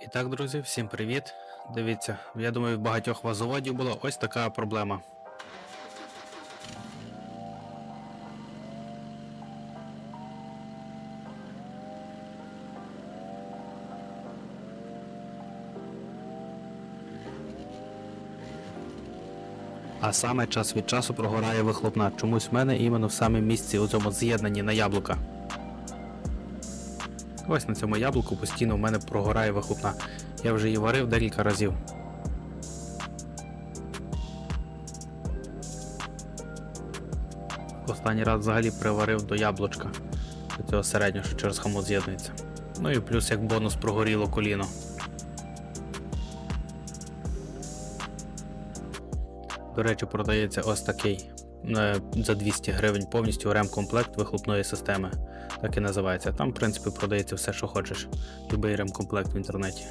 І так, друзі, всім привіт. Дивіться, я думаю, в багатьох вас заводів була ось така проблема. А саме час від часу прогорає вихлопна. Чомусь в мене іменно в саме місці у цьому з'єднанні на яблука. Ось на цьому яблуку постійно в мене прогорає вихлопна. Я вже її варив декілька разів. Останній раз взагалі приварив до яблучка, до цього середнього, що через хомут з'єднується. Ну і плюс як бонус прогоріло коліно. До речі, продається ось такий за 200 гривень повністю ремкомплект вихлопної системи. Так і називається. Там, в принципі, продається все, що хочеш. Любий ремкомплект в інтернеті.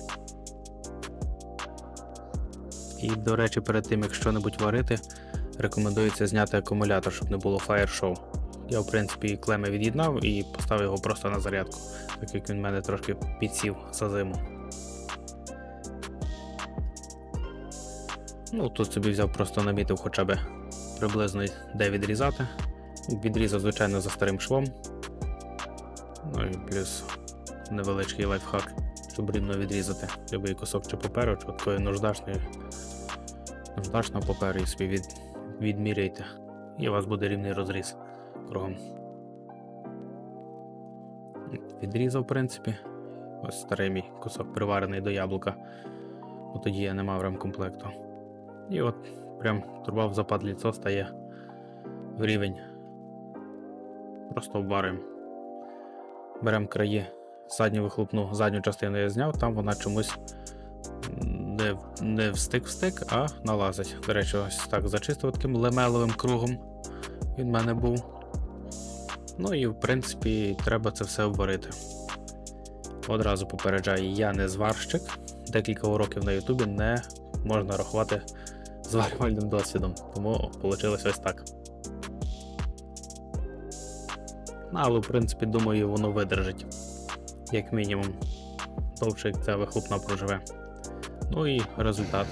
І, до речі, перед тим як що-небудь варити, рекомендується зняти акумулятор, щоб не було фаєр-шоу. Я, в принципі, клеми від'єднав і поставив його просто на зарядку, так як він в мене трошки підсів за зиму. Ну, тут собі взяв, просто намітив хоча б приблизно де відрізати. Відрізав, звичайно, за старим швом. Ну і плюс невеличкий лайфхак, щоб рівно відрізати любий кусок чи паперу, чи такої наждачної наждачного паперу і собі від, відміряйте. І у вас буде рівний розріз кругом. Відрізав, в принципі. Ось старий мій кусок приварений до яблука. Бо тоді я не мав ремкомплекту. І от прям труба в запад ліцо стає в рівень. Просто обварюємо. Беремо краї задню вихлопну, задню частину я зняв, там вона чомусь не, не встик-встик, а налазить. До речі, ось так зачистив таким лемеловим кругом. Він в мене був. Ну і в принципі треба це все обварити. Одразу попереджаю, я не зварщик. Декілька уроків на Ютубі не можна рахувати зварювальним досвідом, тому вийшло ось так. Ну, але в принципі, думаю, воно видержить, як мінімум, довше як ця вихлопна проживе. Ну і результат.